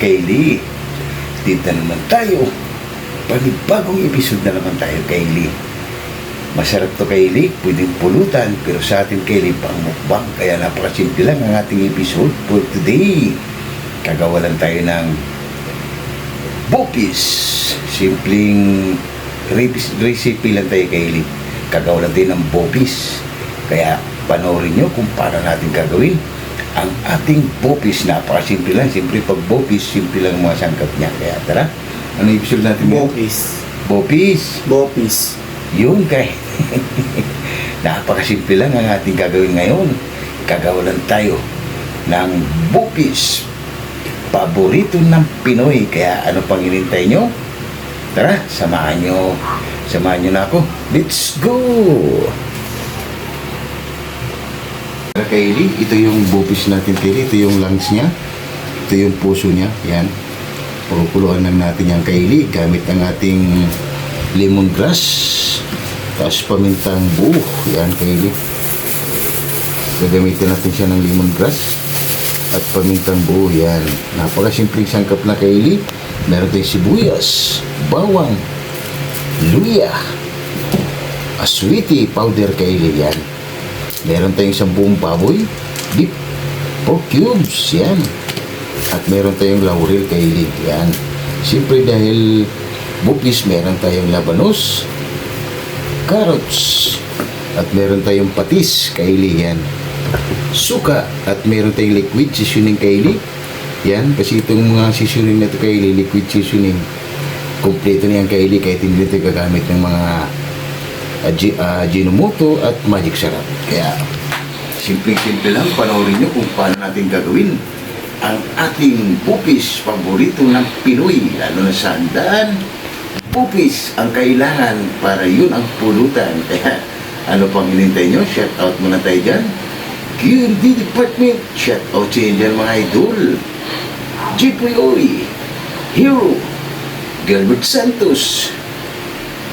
Kaylee. Dito na naman tayo. Panibagong episode na naman tayo, Kaylee. Masarap to, Kaylee. Pwedeng pulutan. Pero sa atin, Kaylee, pang mukbang. Kaya napakasimple lang ang ating episode for today. Kagawalan tayo ng bopis. Simpleng re- recipe lang tayo, Kaylee. Kagawalan tayo ng bopis. Kaya panoorin nyo kung paano natin gagawin ang ating bopis. Napakasimple lang. Siyempre, pag bopis, simple lang ang mga sangkap niya. Kaya tara, ano episode natin ngayon? Bopis. Bopis. Bopis. Yun kay. Napakasimple lang ang ating gagawin ngayon. Gagawalan tayo ng bupis. Paborito ng Pinoy. Kaya ano pang inintay nyo? Tara, samahan nyo. Samahan nyo na ako. Let's go! Kaylee, ito yung bupis natin, Kaylee. Ito yung lungs niya. Ito yung puso niya. Yan. Pagkukuluan lang natin yung Kaylee gamit ang ating lemongrass. Tapos pamintang buo. Yan, Kaylee. Gagamitin natin siya ng lemongrass at pamintang buo. Yan. Napakasimpleng sangkap na Kaylee. Meron tayong sibuyas, bawang, luya, aswiti powder Kaylee. Yan. Meron tayong isang buong baboy, beef, pork cubes. Yan. At meron tayong laurel Kaylee. Yan. Siyempre dahil bupis, meron tayong labanos, carrots, at meron tayong patis, kaili yan. Suka, at meron tayong liquid seasoning kaili. Yan, kasi itong mga seasoning na ito kaili, liquid seasoning. Kompleto na yan kaili, kahit hindi ito gagamit ng mga uh, G- Ginomoto at Magic Sarap. Kaya, simpleng-simple lang, panoorin nyo kung paano natin gagawin ang ating pupis paborito ng Pinoy, lalo na sa pupis ang kailangan para yun ang pulutan. Kaya ano pang hinintay nyo? Shout out muna tayo dyan. QMD Department, shout out sa inyo mga idol. Jeffrey Oy, Hero, Gilbert Santos,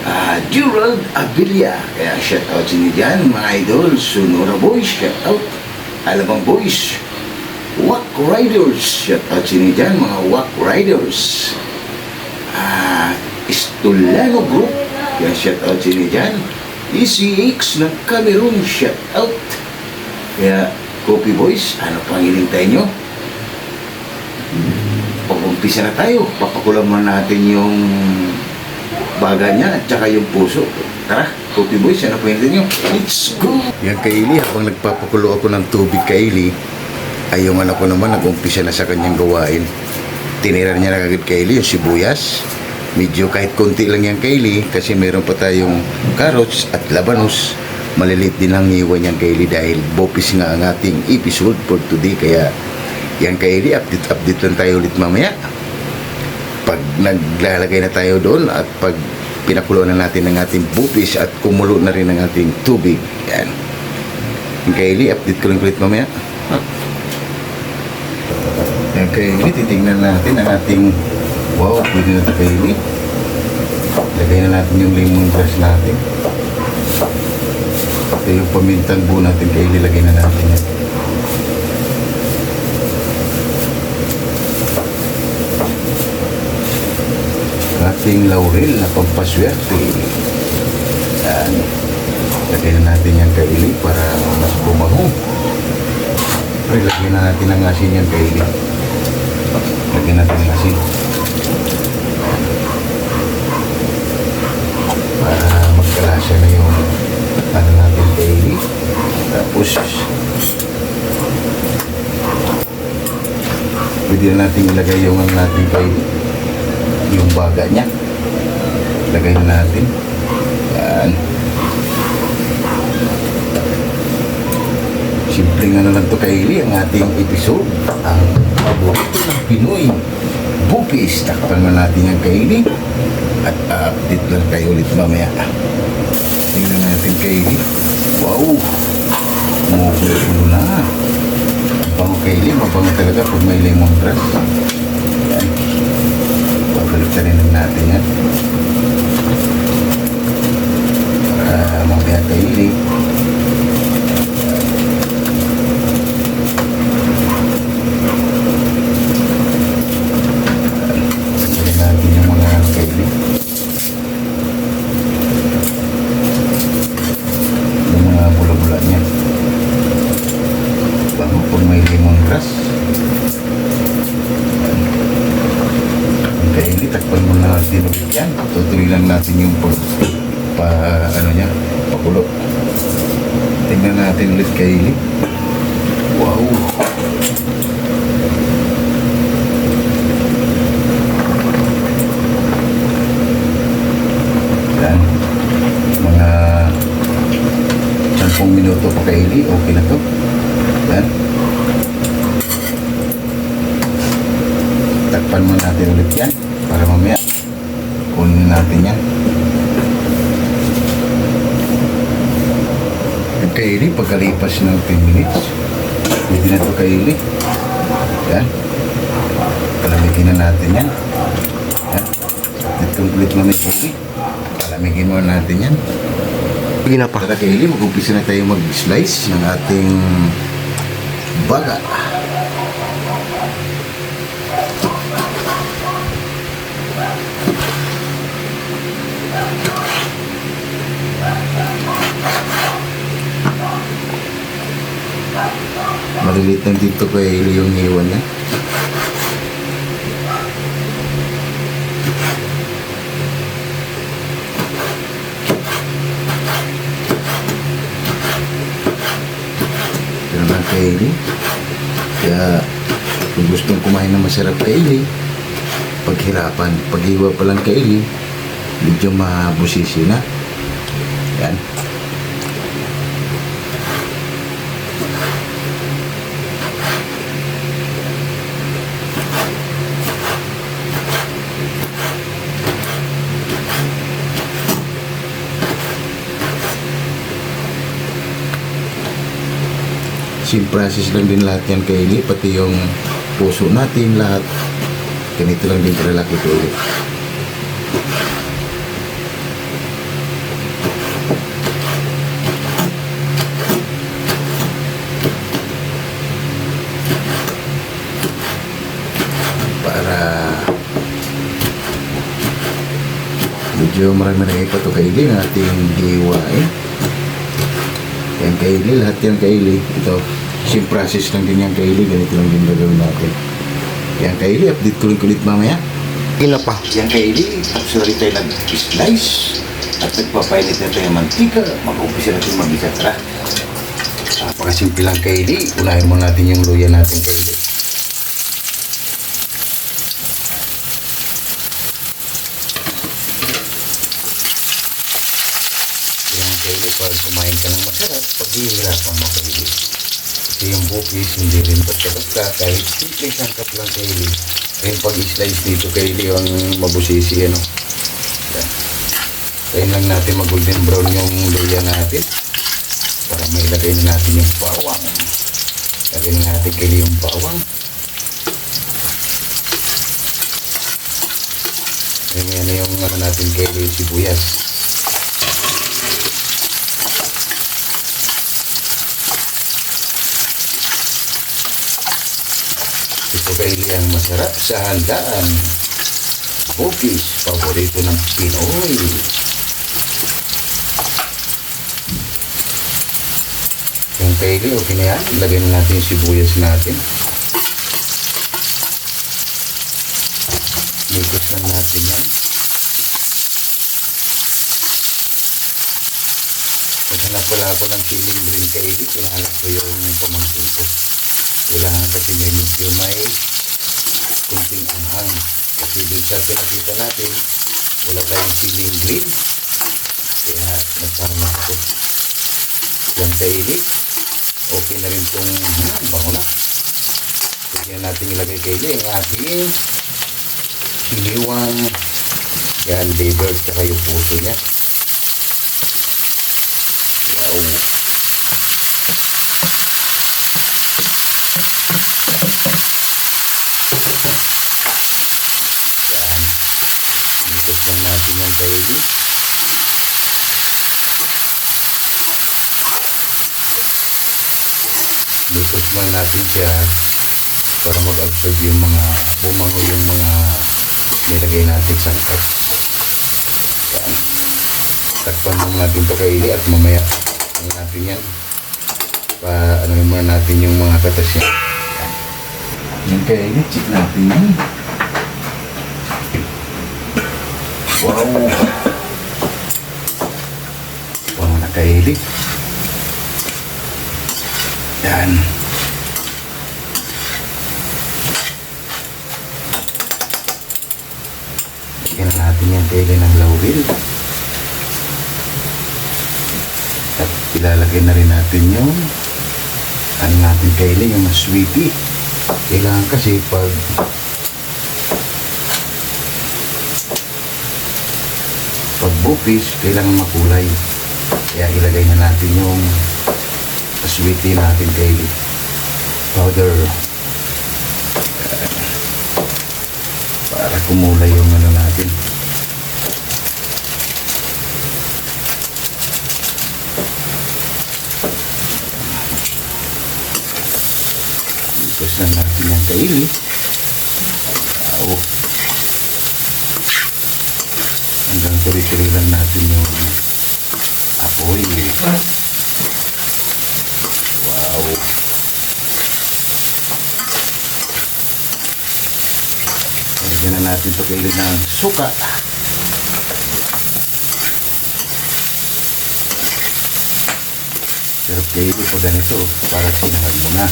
ah Gerald Abilia. Kaya shout out sa inyo dyan mga idol. Sonora Boys, shout out. Alabang Boys, Walk Riders, shout out sa inyo dyan mga Walk Riders. Ah, Estolano Group. Yan, shout out sa inyo dyan. ECX ng Cameroon, shout out. Kaya, Copy Boys, ano pang hinintay nyo? Pag-umpisa na tayo, papakulam natin yung baga niya at saka yung puso. Tara, Copy Boys, ano hinintay nyo? Let's go! Yan, Kaili, habang nagpapakulo ako ng tubig, Kaili, ay yung anak ko naman nag-umpisa na sa kanyang gawain. Tinira niya na kagad Kaili yung sibuyas. Medyo kahit konti lang yan Kaili kasi meron pa tayong carrots at labanos. Malilit din ang iwan niyang Kaili dahil bopis nga ang ating episode for today. Kaya yan Kaili, update-update lang tayo ulit mamaya. Pag naglalagay na tayo doon at pag pinakulo na natin ang ating bupis at kumulo na rin ang ating tubig. Yan. Kaili, update ko lang ulit mamaya. Kaili, titignan natin ang ating wow, pwede na ito kaili. Lagay na natin yung lemongrass natin. Ito yung pamintang buo natin kaili, lagay na natin yan. Ating laurel na pampaswerte. Yan. Lagay na natin yan kaili para mas bumaho. Pre, lagyan na natin ang asin yan kaili. Lagyan natin ang asin. Para magkalasa na yung ano natin kaili. Tapos, pwede na natin ilagay yung ano natin kaili. Yung baga niya. Lagay na natin. Yan. Simpleng ano lang to kaili ang ating episode. Ang paborito ng Pinoy. Bupis. Takpan mo natin yung kaili. At update lang kayo ulit mamaya. Tingnan natin kaili. Wow! Kumukulo na. Ang bango kaili. Mabango talaga pag may lemongrass. Rin natin yan. Para mamaya kaili. pa ano niya, pakulo. Tingnan natin ulit kay Wow. Yan. Mga 10 minuto pa kay okay na to. Yan. Takpan mo natin ulit yan para mamaya kunin natin yan. Yung kaili, pagkalipas ng 10 minutes, pwede na ito kaili. Yan. Palamigin na natin yan. Yan. Itong kulit mo may kaili. Palamigin mo natin yan. Sige na pa. Tara kaili, mag-umpisa na tayo mag-slice ng ating baga. Maliliit lang dito kay yung iwan niya. Pero ng kaili. Kaya kung gustong kumain ng masarap kaili, paghirapan. Paghiwa pa lang kaili, medyo mabusisi na. Yan. Same process lang din lahat yan kaili, pati yung puso natin lahat. Ganito lang din kalaki kaili. Para medyo marami-rami pa ito kaili ng ating giwain. Yan kaili, lahat yan kaili. Ito, same process lang din yan kaili. Ganito lang din gagawin natin. Yan kaili, update ko rin kulit mamaya. Na pa. Yan kaili, sorry tayo nag-slice. At nagpapainit na tayo ng mantika. Mag-umpisa natin mag-isa. Tara. Napakasimple lang kaili. Unahin mo natin yung luya natin kaili. Yan kaili, pag kumain ka ng masarap, paghihirapan mo kaili. Kasi yung bukis, hindi rin basta-basta. Kahit simple sangkap lang kaili. Yung pag-slice dito kaili, ang mabusisi, ano. Yan. Lang natin mag-golden brown yung luya natin. Para may lagay na natin yung bawang. Lagay na natin kaili yung bawang. Yan yan yung ano natin kaili sibuyas. Ito kaili ang masarap sa handaan. Cookies, paborito ng Pinoy. Yung kaili, okay na yan. Lagyan na natin yung sibuyas natin. Likot lang natin yan. Naghanap pala ako ng siling green kaili. Pinahanap ko yung pamangkin ko. Kailangan kasi may medyo may kunting anghang. Kasi dun sa pinakita natin, wala tayong siling green. Kaya nagtama ako. Yan kaili. Okay na rin itong hmm, bango na. Na natin ilagay kaili ang ating siniwang yan, liver, tsaka yung puso niya. Wow. Lang natin yung kaili. Ikot lang natin siya para mag-absorb yung mga bumango yung mga nilagay natin sangkap. Yan. Takpan lang natin to kaili at mamaya ano natin yan. Pa ano muna natin yung mga katas yan. Yan. Kaili, check natin yan. Wow! kaili. Yan. Lagyan natin yung kaili ng laurel. At ilalagay na rin natin yung ano natin kaili, yung sweetie. Kailangan kasi pag pag bupis, kailangan makulay. Kaya ilagay na natin yung sweetie natin kay powder. Yan. Para kumulay yung ano natin. Ikos na natin yung kaili. Oh. Tuloy-tuloy lang natin yung apoy. Wow. Lagyan na natin ito kaili ng suka. Pero kaili pag ganito, para sinangag mo na.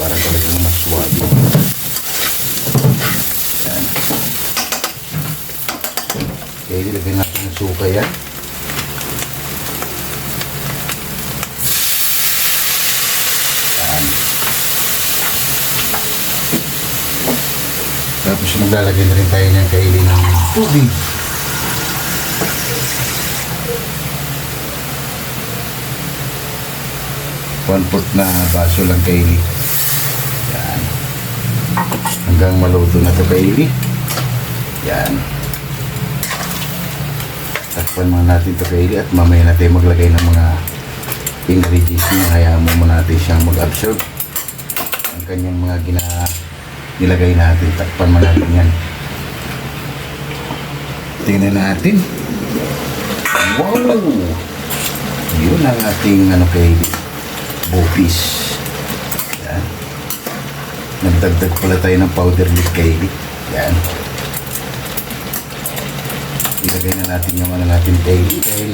Para talagang mas suwabe. Kaili, lagyan natin ng suka yan. Yan. Tapos maglalagay na rin tayo ng kaili ng tubig. One fourth na baso lang kaili. Yan. Hanggang maluto na to kaili. Yan. Takpan muna natin to kaili at mamaya natin maglagay ng mga ingredients niya. Hayaan mo muna natin siyang mag-absorb ang kanyang mga gina nilagay natin. Takpan mo natin yan. Tingnan natin. Wow! Yun ang ating ano kay Bopis. Yan. Nagdagdag pala tayo ng powder milk kay Yan. Ilagay na natin yung ano natin kay dahil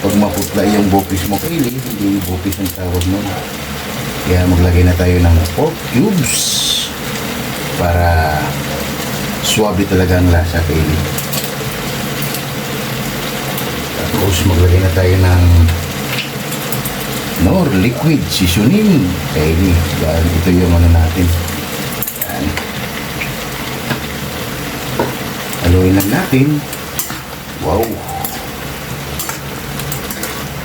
pag maputla yung bopis mo kay hindi bopis ang tawag nun. Kaya maglagay na tayo ng pork cubes para swabe talaga ang lasa kay Tapos maglagay na tayo ng Nor liquid seasoning kay Yan, ito yung ano natin. Haluin lang natin. Wow.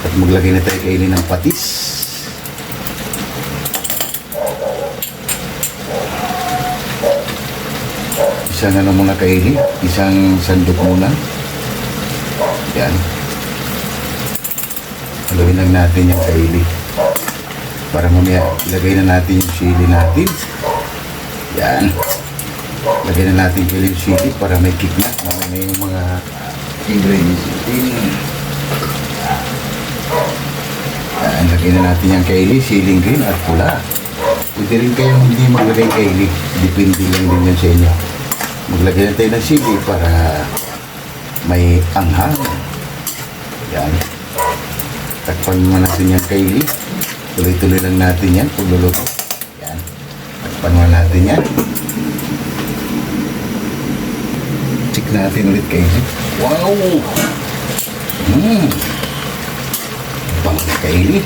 At maglagay na tayo kainin ng patis. Isang ano muna kaili, isang sandok muna. Yan. Haluin lang natin yung kaili. Para mamaya ilagay na natin yung sili natin. Yan. Lagay na natin yung sili para may kick na. Mamaya yung mga ingredients natin. Yan. Lagay na natin yung kaili, siling green at pula. Pwede rin kayong hindi maglagay kaili. Depende lang din yan sa inyo. Maglagay na tayo ng sili para may anghang. Yan. Takpan mo natin yan kaili. Tuloy-tuloy lang natin yan pagluluto. Yan. Takpan mo natin yan. Check natin ulit kaili. Wow! Mmm! Bango na kaili.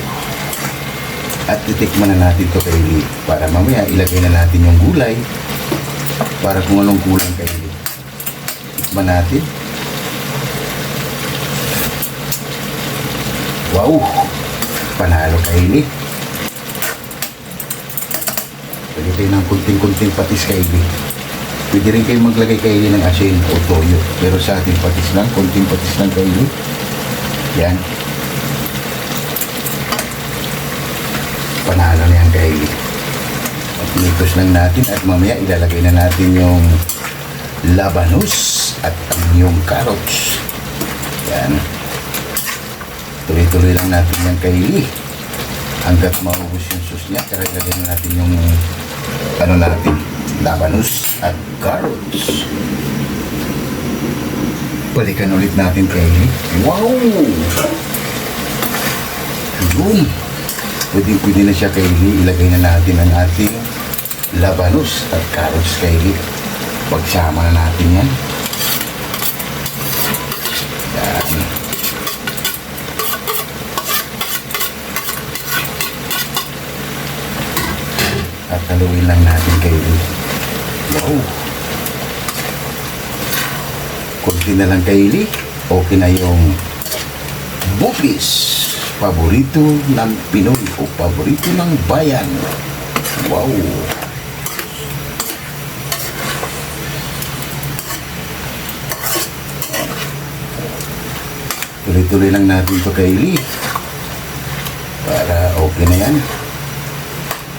At titikman na natin to kaili para mamaya ilagay na natin yung gulay para kung anong kulang kaili. Tikman natin. Wow! Panalo kaili. Tayo ng kunting-kunting patis kaili. Pwede rin kayo maglagay kaili ng asin o toyo. Pero sa ating patis lang, kunting patis lang kaili. Yan. Panalo na yan kaili. At lang natin at mamaya ilalagay na natin yung labanus at yung carrots. Yan. Tuloy-tuloy lang natin yung kaili. Hanggat maubos yung sauce niya, na natin yung ano natin, labanus at carrots. Balikan ulit natin kaili. Wow! Boom! Pwede, pwede na siya Kylie. Ilagay na natin ang ating labanos at carrots Kylie. Pagsama na natin yan. Yan. At haluin lang natin Kylie. Wow! Kunti na lang Kylie. Okay na yung bupis. Paborito ng Pinoy o paborito ng bayan. Wow! Tuloy-tuloy lang natin to Kylie. Para okay na yan.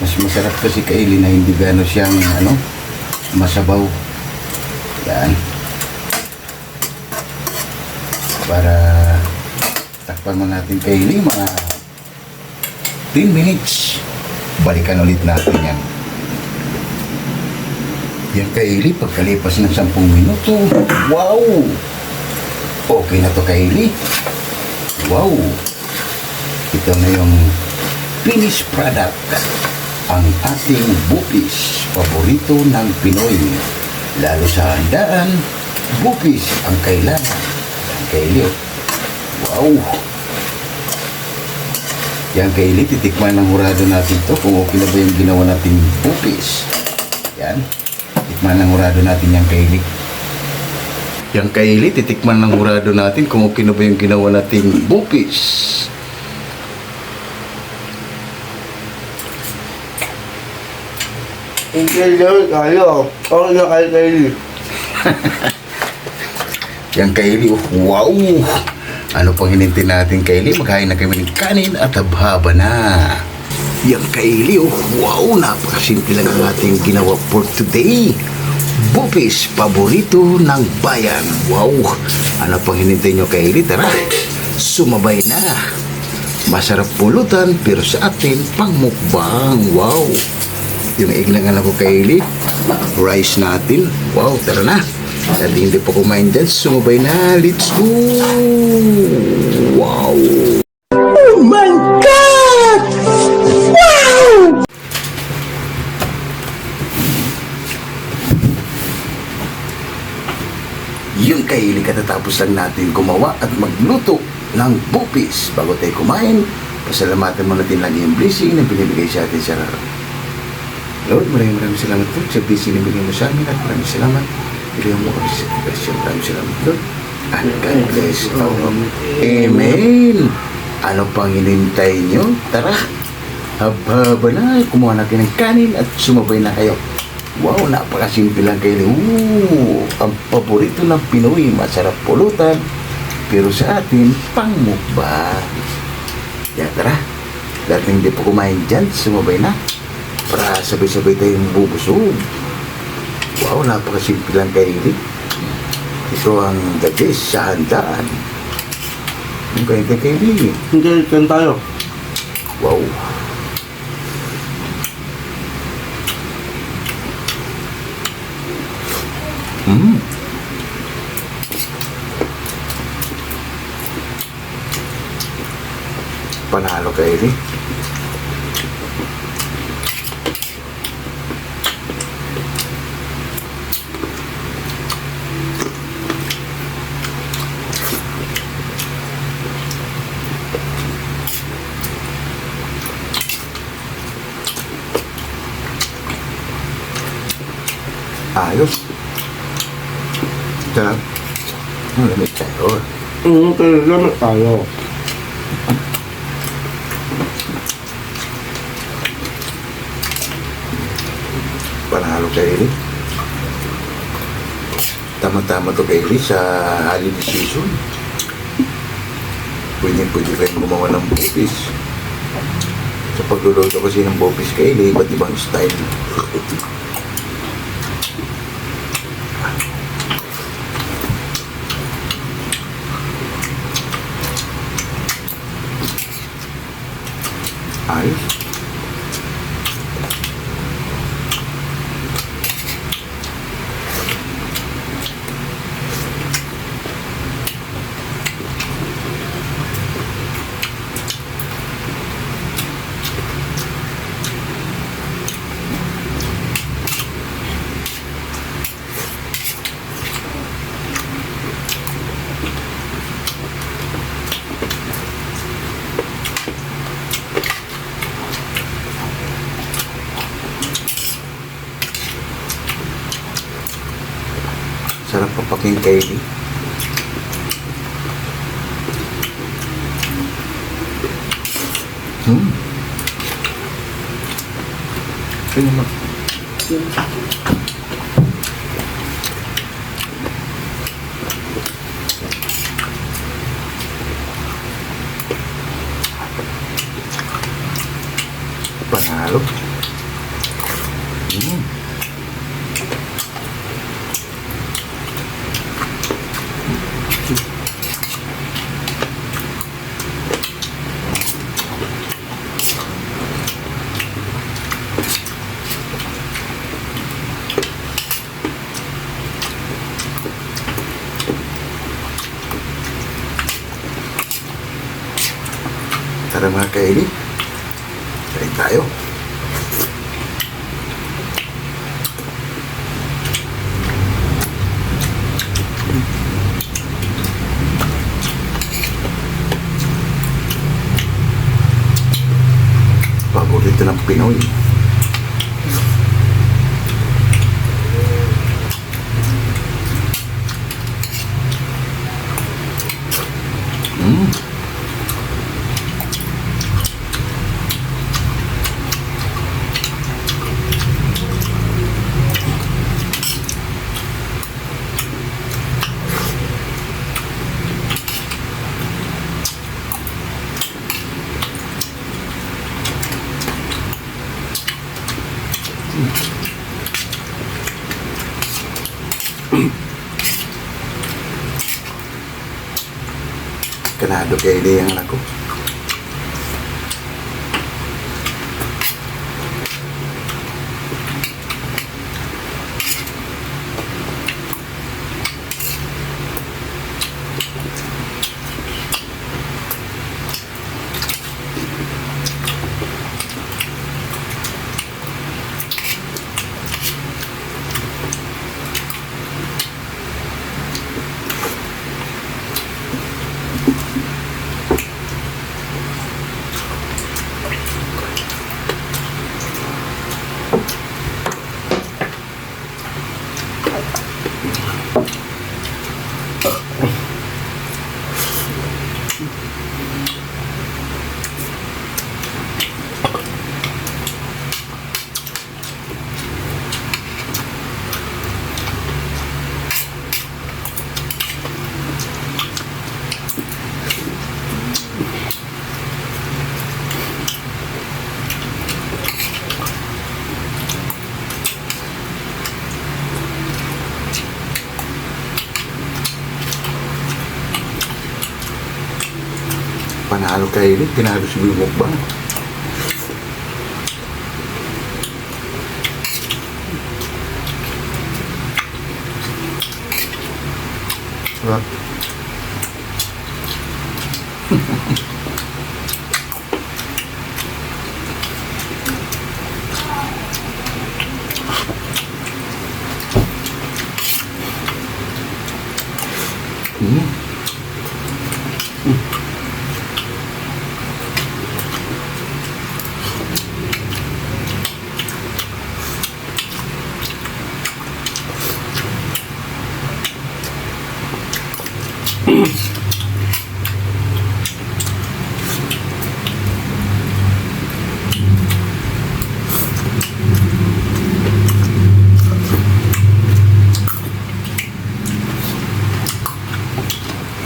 Mas masarap kasi Kylie na hindi gano'n siyang ano, masabaw. Yan. Para takpan mo natin Kylie mga 10 minutes. Balikan ulit natin yan. Yan Kylie, pagkalipas ng 10 minuto, wow! Okay na to Kylie. Wow! Ito na yung finished product. Ang ating bupis, paborito ng Pinoy. Lalo sa handaan, bupis ang kailangan. Kylie. Wow! Yan Kylie, titikman ng hurado natin to kung okay na ba yung ginawa natin bupis. Yan. Tikman ng hurado natin yan Kylie. Yang Kylie, titikman ng hurado natin kung okay na ba yung ginawa nating bupis. Hindi lang tayo. Ako na kay Kylie. Yang Kylie, oh, wow! Ano pang hinintay natin Kylie? Maghain na kami ng kanin at habhaba na. Yang Kylie, oh, wow! Napakasimple lang ang ating ginawa for today. Bupis, paborito ng bayan. Wow! Ano pang hinintay nyo Kylie? Tara, sumabay na. Masarap pulutan pero sa atin pangmukbang. Wow! Yung iglangan ako Kylie, rice natin. Wow, tara na. At hindi pa kumain dyan, sumabay na. Let's go! Wow! Oh my God! Wow! Yung kaili katatapos lang natin gumawa at magluto ng bupis. Bago tayo kumain, pasalamatan mo natin lagi yung blessing na binibigay sa atin sa Lord, maraming maraming salamat po blessing na binigay mo sa amin at maraming salamat. Bigyan mo kami sa blessing. Maraming salamat, Lord. And God bless all. Amen. Ano pang hinintay nyo? Tara. Haba na. Kumuha natin ng kanin at sumabay na kayo. Wow, napakasimple lang kayo. Ooh, ang paborito ng Pinoy, masarap pulutan. Pero sa atin, pangmukbang. Yan, tara. Lahat ng hindi pa kumain dyan, sumabay na. Para sabay-sabay tayong bubusog. Wow, napakasimple lang kayo. Ito ang the best sa handaan. Ang kaya kay Kylie. Hindi, kan tayo. Wow. Mm. Panalo kay Eri. Ayos. Sarap. Ang lamig tayo. Lamit tayo. Panalo kay Eri. Tama-tama to kay Eri sa holiday season. Pwede pwede kayong gumawa ng bopis. Sa pagluluto kasi ng bopis kay Eri, iba't ibang style. Aking Kylie. Hmm. Ano naman? Panalo. Hmm. Tara Panalo kay Lee. Tinalo si Bimok ba? Sarap. Mm.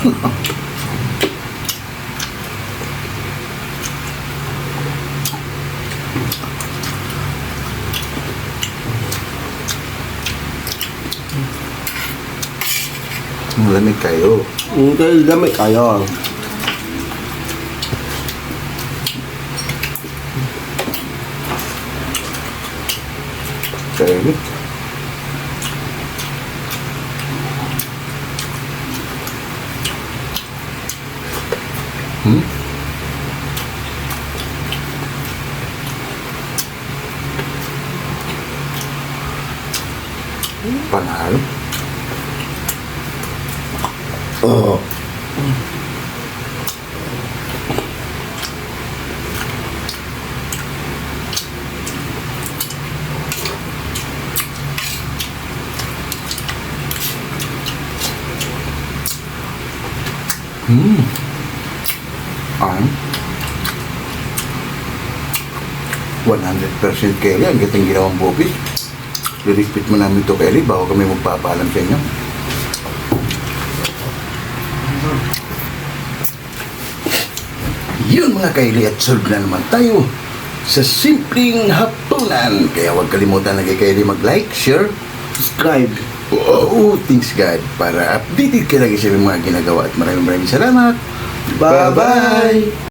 Malamig kayo. Hindi, lamig kayo. Kay Lee. Hmm? Panalo. Oo. Hmm. Ang 100% Kelly, ang gating ginawang bopis. Liligpit mo namin to Kelly bago kami magpapaalam sa inyo. Yun mga Kylie at solve na naman tayo sa simpleng hapunan. Kaya huwag kalimutan na kay mag-like, share, Subscribe. Oo, thanks God. Para updated ka lagi sa mga ginagawa at maraming maraming salamat. Bye-bye.